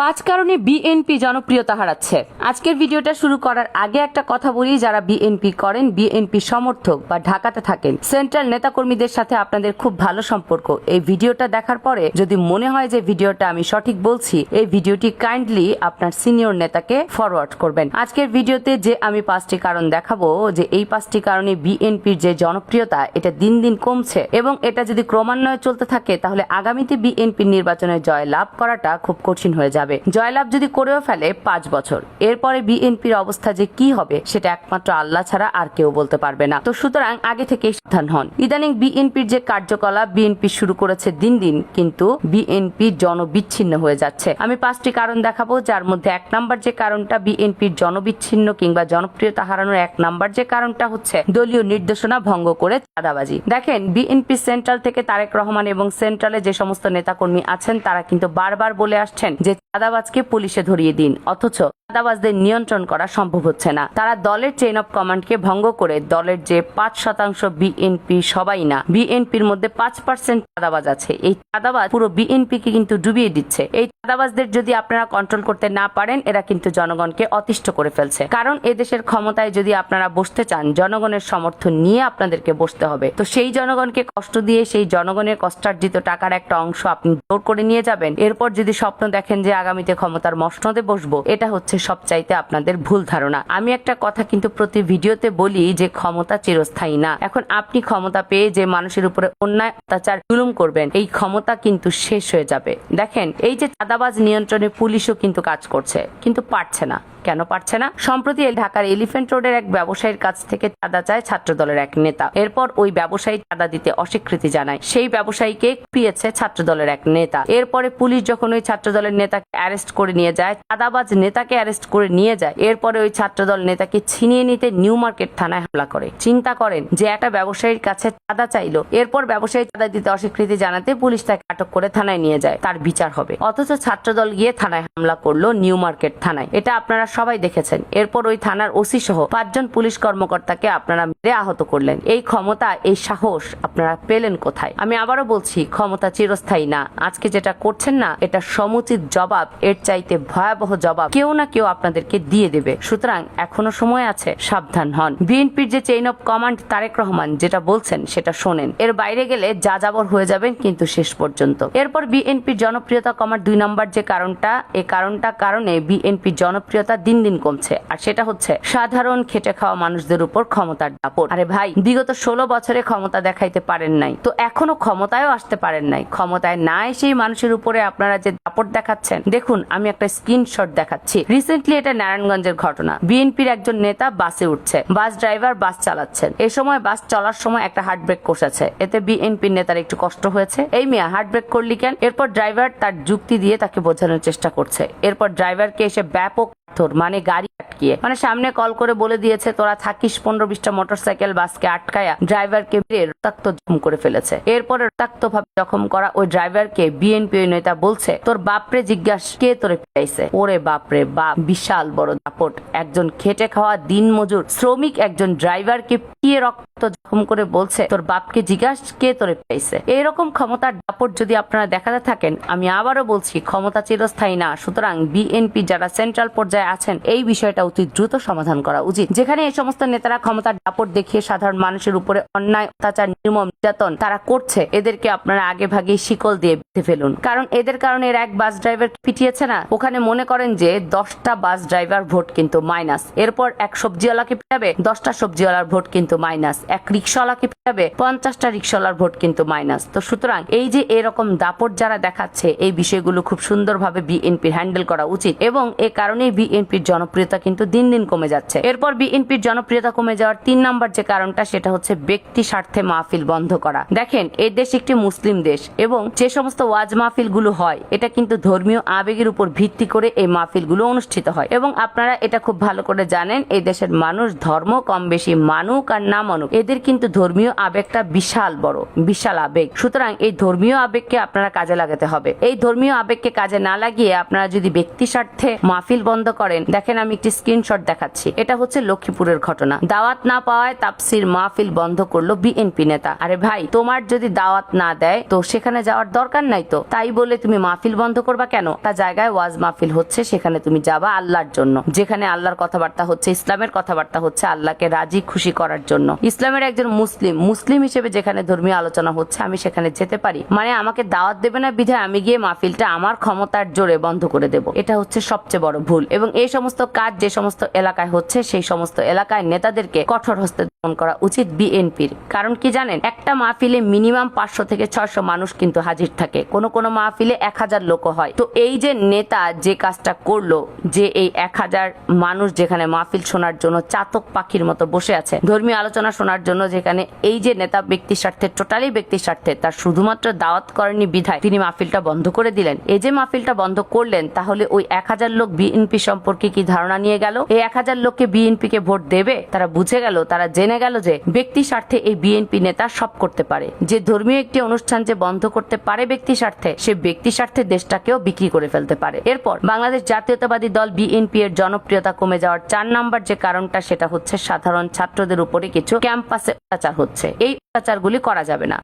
পাঁচ কারণে বিএনপি জনপ্রিয়তা হারাচ্ছে আজকের ভিডিওটা শুরু করার আগে একটা কথা বলি, যারা বিএনপি করেন বিএনপি সমর্থক বা ঢাকাতে থাকেন, সেন্ট্রাল নেতাকর্মীদের সাথে আপনাদের খুব ভালো সম্পর্ক। এই ভিডিওটা দেখার পরে যদি মনে হয় যে ভিডিওটা আমি সঠিক বলছি, এই ভিডিওটি কাইন্ডলি আপনার সিনিয়র নেতাকে ফরওয়ার্ড করবেন। আজকের ভিডিওতে যে আমি পাঁচটি কারণ দেখাবো, যে এই পাঁচটি কারণে বিএনপির যে জনপ্রিয়তা, এটা দিন দিন কমছে এবং এটা যদি ক্রমান্বয়ে চলতে থাকে, তাহলে আগামীতে বিএনপির নির্বাচনে জয় লাভ করাটা খুব কঠিন হয়ে যাবে। জয়লাভ যদি করেও ফেলে, পাঁচ বছর। এরপরে বিএনপির অবস্থা যে কি হবে, সেটা একমাত্র আল্লাহ ছাড়া আর কেউ বলতে পারবে না। তো সুতরাং আগে থেকেই সাবধান হন। ইদানিং বিএনপির যে কার্যকলাপ, বিএনপি শুরু করেছে দিন দিন, কিন্তু বিএনপি জনবিচ্ছিন্ন হয়ে যাচ্ছে। আমি পাঁচটি কারণ দেখাবো, যার মধ্যে এক নাম্বার যে কারণটা বিএনপির জনবিচ্ছিন্ন কিংবা জনপ্রিয়তা হারানোর এক নাম্বার যে কারণটা হচ্ছে দলীয় নির্দেশনা ভঙ্গ করে চাঁদাবাজি। দেখেন, বিএনপি সেন্ট্রাল থেকে তারেক রহমান এবং সেন্ট্রালে যে সমস্ত নেতাকর্মী আছেন, তারা কিন্তু বারবার বলে আসছেন যে চাঁদাবাজকে পুলিশে ধরিয়ে দিন, অথচ চাঁদাবাজদের নিয়ন্ত্রণ করা সম্ভব হচ্ছে না। তারা দলের চেইন অফ কমান্ডকে ভঙ্গ করে দলের যে পাঁচ শতাংশ বিএনপি সবাই না বিএনপির মধ্যে পাঁচ পার্সেন্ট চাঁদাবাজ আছে। এই চাঁদাবাজ পুরো বিএনপি কে কিন্তু ডুবিয়ে দিচ্ছে। এই চাঁদাবাজদের যদি আপনারা কন্ট্রোল করতে না পারেন, এরা কিন্তু জনগণকে অতিষ্ঠ করে ফেলছে। কারণ এদেশের ক্ষমতায় যদি আপনারা বসতে চান, জনগণের সমর্থন নিয়ে আপনাদেরকে বসতে হবে। তো সেই জনগণকে কষ্ট দিয়ে, সেই জনগণের কষ্টার্জিত টাকার একটা অংশ আপনি জোর করে নিয়ে যাবেন। এরপর যদি স্বপ্ন দেখেন যে আগামীতে ক্ষমতার মসনদে বসবো, এটা হচ্ছে সবচাইতে আপনাদের ভুল ধারণা। আমি একটা কথা কিন্তু প্রতি ভিডিওতে বলি যে ক্ষমতা চিরস্থায়ী না। এখন আপনি ক্ষমতা পেয়ে যে মানুষের উপরে অন্যায়, অত্যাচার, জুলুম করবেন, এই ক্ষমতা কিন্তু শেষ হয়ে যাবে। দেখেন, এই যে চাঁদাবাজ নিয়ন্ত্রণে পুলিশও কিন্তু কাজ করছে, কিন্তু পারছে না। কেন পারছে না? সম্প্রতি ঢাকার এলিফেন্ট রোডের এক ব্যবসায়ীর কাছ থেকে চাঁদা চায় ছাত্র দলের এক নেতা। এরপর ওই ব্যবসায়ী চাঁদা দিতে অস্বীকৃতি জানায়। সেই ব্যবসায়ীকে পিয়েছে ছাত্র দলের এক নেতা। এরপরে পুলিশ যখন ওই ছাত্র দলের নেতাকে অ্যারেস্ট করে নিয়ে যায়, চাঁদাবাজ নেতাকে অ্যারেস্ট করে নিয়ে যায়, এরপরে ওই ছাত্র দল নেতাকে ছিনিয়ে নিতে নিউ মার্কেট থানায় হামলা করে। চিন্তা করেন যে একটা ব্যবসায়ীর কাছে চাঁদা চাইলো। এরপর ব্যবসায়ী চাঁদা দিতে অস্বীকৃতি জানাতে পুলিশ তাকে আটক করে থানায় নিয়ে যায়। তার বিচার হবে। অথচ ছাত্রদল গিয়ে থানায় হামলা করল নিউ মার্কেট থানায়। এটা আপনারা সবাই দেখেছেন। এরপর ওই থানার ওসি সহ পাঁচজন পুলিশ কর্মকর্তাকে আপনারা আহত করলেন। এই ক্ষমতা, এই সাহস আপনারা পেলেন কোথায়? আমি আবারও বলছি, ক্ষমতা চিরস্থায়ী না। আজকে যেটা করছেন না, এটা সমুচিত জবাব, এর চাইতে ভয়াবহ জবাব কেউ না কেউ আপনাদেরকে দিয়ে দেবে। সুতরাং এখনও সময় আছে, সাবধান হন। বিএনপির যে chain of command Tarique Rahman যেটা বলছেন, সেটা শোনেন। এর বাইরে গেলে যা যাবর হয়ে যাবেন কিন্তু শেষ পর্যন্ত। এরপর বিএনপির জনপ্রিয়তা কমার দুই নম্বর যে কারণটা এই কারণটা কারণে বিএনপির জনপ্রিয়তা দিন দিন কমছে। আর সেটা হচ্ছে, সাধারণ খেটে খাওয়া মানুষদের উপর ক্ষমতার দাপট আরে ভাই, বিগত ষোলো বছরে ক্ষমতা দেখাইতে পারেন নাই। তো এখনও ক্ষমতায়ও আসতে পারেন নাই। ক্ষমতায় না এসেই মানুষের উপরে আপনারা যে দাপট দেখাচ্ছেন, দেখুন, আমি একটা স্ক্রিনশট দেখাচ্ছি। রিসেন্টলি এটা নারায়ণগঞ্জের ঘটনা। বিএনপির একজন নেতা বাসে উঠছে, বাস ড্রাইভার বাস চালাচ্ছেন। এ সময় বাস চলার সময় একটা হার্ট ব্রেক কষেছে। এতে বিএনপির নেতার একটু কষ্ট হয়েছে। এই মিয়া হার্ট ব্রেক করলি কেন? এরপর ড্রাইভার তার যুক্তি দিয়ে তাকে বোঝানোর চেষ্টা করছে। এরপর ড্রাইভারকে এসে ব্যাপক পাথর মানে গাড়ি আটকিয়ে। মানে সামনে কল করে বলে দিয়েছে, তোরা থাকিস পনেরো বিশটা মোটরসাইকেল বাসকে আটকায়া, ড্রাইভারকে রক্তাক্ত জখম করে ফেলেছে। এরপরে রক্তাক্ত ভাবে জখম করা ওই ড্রাইভারকে বিএনপি নেতা বলছে, তোর বাপরে জিজ্ঞাস, কে তোরে পিটাইছে? ওরে বাপরে বাপ, বিশাল বড় দাপট। একজন খেটে খাওয়া দিন মজুর শ্রমিক একজন ড্রাইভারকে পিয়ে রক্ত জখম করে বলছে, তোর বাপকে জিজ্ঞাস, কে তোরে পিটাইছে? এইরকম ক্ষমতার দাপট যদি আপনারা দেখাতে থাকেন, আমি আবারও বলছি, ক্ষমতা চিরস্থায়ী না। সুতরাং বিএনপি যারা সেন্ট্রাল পর্যায়ে আছেন। এই বিষয়টা অতি দ্রুত সমাধান করা উচিত। যেখানে এই সমস্ত নেতারা ক্ষমতার দাপট দেখিয়ে সাধারণ মানুষের উপরে অন্যায়, অত্যাচার, নির্মম নির্যাতন তারা করছে, এদেরকে আপনারা আগে ভাগে শিকল দিয়ে বেঁধে ফেলুন। কারণ এদের কারণে এর এক বাস ড্রাইভার পিটিয়েছে না। ওখানে মনে করেন যে দশটা বাস ড্রাইভার ভোট কিন্তু মাইনাস এরপর এক সবজিওয়ালাকে পিটাবে, দশটা সবজিওয়ালার ভোট কিন্তু মাইনাস এক রিক্সাওয়ালাকে পিটাবে, পঞ্চাশটা রিক্সাওয়ালার ভোট কিন্তু মাইনাস তো সুতরাং এই যে এরকম দাপট যারা দেখাচ্ছে, এই বিষয়গুলো খুব সুন্দরভাবে বিএনপির হ্যান্ডেল করা উচিত। এবং এ কারণেই বিএনপির জনপ্রিয়তা কিন্তু দিন দিন কমে যাচ্ছে। এরপর বিএনপির জনপ্রিয়তা কমে যাওয়ার তিন নম্বর যে কারণটা, সেটা হচ্ছে ব্যক্তি স্বার্থে মাহফিল বন্ধ করা। দেখেন, এই দেশ একটি মুসলিম দেশ এবং যে সমস্ত ওয়াজ মাহফিলগুলো হয়, এটা কিন্তু ধর্মীয় আবেগের উপর ভিত্তি করে এই মাহফিলগুলো অনুষ্ঠিত হয়। এবং আপনারা এটা খুব ভালো করে জানেন, এই দেশের মানুষ ধর্ম কম বেশি মানুক আর না মানুক, এদের কিন্তু ধর্মীয় আবেগটা বিশাল বড়, বিশাল আবেগ। সুতরাং এই ধর্মীয় আবেগকে আপনারা কাজে লাগাতে হবে। এই ধর্মীয় আবেগকে কাজে না লাগিয়ে আপনারা যদি ব্যক্তি স্বার্থে মাহফিল বন্ধ করেন। দেখেন, আমি একটি স্ক্রিনশট দেখাচ্ছি। এটা হচ্ছে লক্ষ্মীপুরের ঘটনা। দাওয়াত না পাওয়ায় তাপসির মাহফিল বন্ধ করল বিএনপি নেতা। আরে ভাই, তোমার যদি দাওয়াত না দেয়, তো সেখানে যাওয়ার দরকার নাই তো? তাই বলে তুমি মাহফিল বন্ধ করবা কেন? তা জায়গায় ওয়াজ মাহফিল হচ্ছে, সেখানে তুমি যাবা আল্লাহর জন্য। যেখানে আল্লাহর কথাবার্তা হচ্ছে, ইসলামের কথাবার্তা হচ্ছে, আল্লাহকে রাজি, খুশি করার জন্য। ইসলামের একজন মুসলিম মুসলিম হিসেবে যেখানে ধর্মীয় আলোচনা হচ্ছে, আমি সেখানে যেতে পারি। মানে আমাকে দাওয়াত দেবে না বিধায় আমি গিয়ে মাহফিলটা আমার ক্ষমতার জোরে বন্ধ করে দেব। এটা হচ্ছে সবচেয়ে বড় ভুল। এবং এই সমস্ত কাজ যে সমস্ত এলাকায় হচ্ছে, সেই সমস্ত এলাকায় নেতাদেরকে কঠোর হস্তে দমন করা উচিত বিএনপির। কারণ কি জানেন, একটা মাহফিলে মিনিমাম পাঁচশো থেকে ছয়শো মানুষ কিন্তু হাজির থাকে। কোন কোন মাহফিলে এক হাজার লোক হয়। তো এই যে নেতা যে কাজটা করল, যে এই এক হাজার মানুষ যেখানে মাহফিল শোনার জন্য চাতক পাখির মতো বসে আছে, ধর্মীয় আলোচনা শোনার জন্য যেখানে এই যে নেতা ব্যক্তির স্বার্থে, টোটালি ব্যক্তির স্বার্থে তার শুধুমাত্র দাওয়াত করেনি বিধায় তিনি মাহফিলটা বন্ধ করে দিলেন। এই যে মাহফিলটা বন্ধ করলেন, তাহলে ওই এক হাজার লোক বিএনপি সম্পর্কে কি ধারণা নিয়ে গেল? এই এক হাজার লোককে বিএনপি কে ভোট দেবে? তারা বুঝে গেল, তারা জেনে গেল যে ব্যক্তি স্বার্থে এই বিএনপি নেতা সব করতে পারে। যে ধর্মীয় একটি অনুষ্ঠান যে বন্ধ করতে পারে ব্যক্তি স্বার্থে, সে ব্যক্তি স্বার্থে দেশটাকেও বিক্রি করে ফেলতে পারে। এরপর বাংলাদেশ জাতীয়তাবাদী দল বিএনপি এর জনপ্রিয়তা কমে যাওয়ার চার নাম্বার যে কারণটা, সেটা হচ্ছে সাধারণ ছাত্রদের উপরে কিছু ক্যাম্পাসে অত্যাচার হচ্ছে। এই অত্যাচারগুলি করা যাবে না।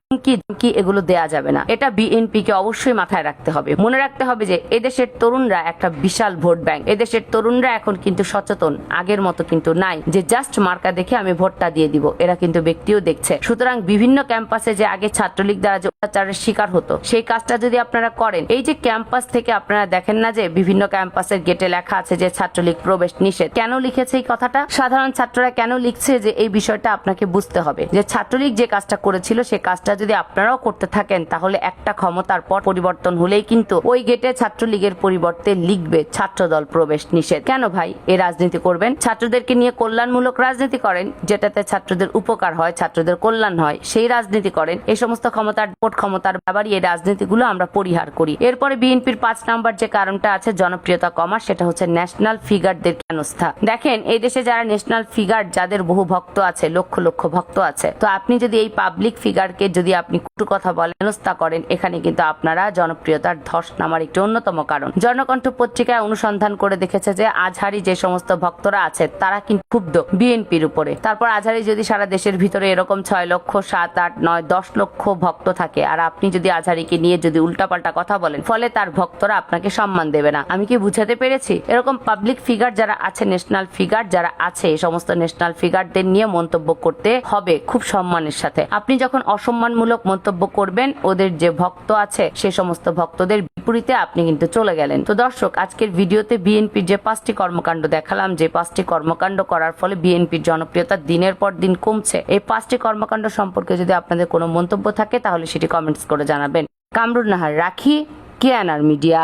কি এগুলো দেয়া যাবে না। এটা বিএনপি কে অবশ্যই মাথায় রাখতে হবে। মনে রাখতে হবে যে এদেশের তরুণরা একটা বিশাল ভোট ব্যাংক। এদেশের তরুণরা এখন কিন্তু সচেতন। আগের মতো কিন্তু নাই যে জাস্ট মার্কা দেখে আমি ভোটটা দিয়ে দিব। এরা কিন্তু ব্যক্তিও দেখছে। সুতরাং বিভিন্ন ক্যাম্পাসে যে আগে ছাত্রলীগ দ্বারা যে অত্যাচারের শিকার হতো। সেই কাজটা যদি আপনারা করেন, এই যে ক্যাম্পাস থেকে আপনারা দেখেন না যে বিভিন্ন ক্যাম্পাসের গেটে লেখা আছে যে ছাত্রলীগ প্রবেশ নিষেধ, কেন লিখেছে এই কথাটা? সাধারণ ছাত্ররা কেন লিখছে যে এই বিষয়টা আপনাকে বুঝতে হবে? যে ছাত্রলীগ যে কাজটা করেছিল সেই কাজটা যদি আপনারাও করতে থাকেন, তাহলে একটা ক্ষমতার পর পরিবর্তন হলেই কিন্তু ওই গেটে ছাত্রলীগের পরিবর্তে লিখবে ছাত্রদল প্রবেশ নিষেধ। কেন ভাই? এ রাজনীতি করবেন? ছাত্রদেরকে নিয়ে কল্যাণমূলক রাজনীতি করেন, যেটাতে ছাত্রদের উপকার হয়, ছাত্রদের কল্যাণ হয়, সেই রাজনীতি করেন। এই সমস্ত ক্ষমতার ভোট ক্ষমতার ব্যাপারই এই রাজনীতিগুলো আমরা পরিহার করি। এরপরে বিএনপির পাঁচ নাম্বার যে কারণটা আছে, জনপ্রিয়তা কমার, সেটা হচ্ছে ন্যাশনাল ফিগারদের কেনস্থা দেখেন, এই দেশে যারা ন্যাশনাল ফিগার যাদের বহু ভক্ত আছে, লক্ষ লক্ষ ভক্ত আছে, তো আপনি যদি এই পাবলিক ফিগারকে যদি আপনি কুটু কথা বলেন, হেনস্থা করেন, এখানে কিন্তু আপনারা জনপ্রিয়তার ধস নামার একটি অন্যতম কারণ। জনকণ্ঠ পত্রিকায় অনুসন্ধান করে দেখেছে যে, আজহারি যে সমস্ত ভক্তরা আছে, তারা কিন্তু ক্ষুব্ধ বিএনপির উপরে। তারপর আজহারি যদি সারা দেশের ভিতরে এরকম ছয় লক্ষ, সাত, আট, নয়, দশ লক্ষ ভক্ত থাকে। আর আপনি যদি আজহারিকে নিয়ে যদি উল্টাপাল্টা কথা বলেন, ফলে তার ভক্তরা আপনাকে সম্মান দেবে না। আমি কি বুঝাতে পেরেছি? এরকম পাবলিক ফিগার যারা আছে ন্যাশনাল ফিগার যারা আছে, এই সমস্ত ন্যাশনাল ফিগারদের নিয়ে মন্তব্য করতে হবে খুব সম্মানের সাথে। আপনি যখন অসম্মানমূলক মন্তব্য করবেন, ওদের যে ভক্ত আছে, সে সমস্ত ভক্তদের বিপরীতে আপনি কিন্তু চলে গেলেন। তো দর্শক, আজকের ভিডিওতে বিএনপির যে পাঁচটি কর্মকাণ্ড দেখালাম, যে পাঁচটি কর্মকাণ্ড করার ফলে বিএনপির জনপ্রিয়তা দিনের পর দিন কমছে। এই পাঁচটি কর্মকাণ্ড সম্পর্কে যদি আপনাদের কোনো মন্তব্য থাকে, তাহলে সেটি কমেন্টস করে জানাবেন। কামরুন নাহার রাখি, কেয়ানার মিডিয়া।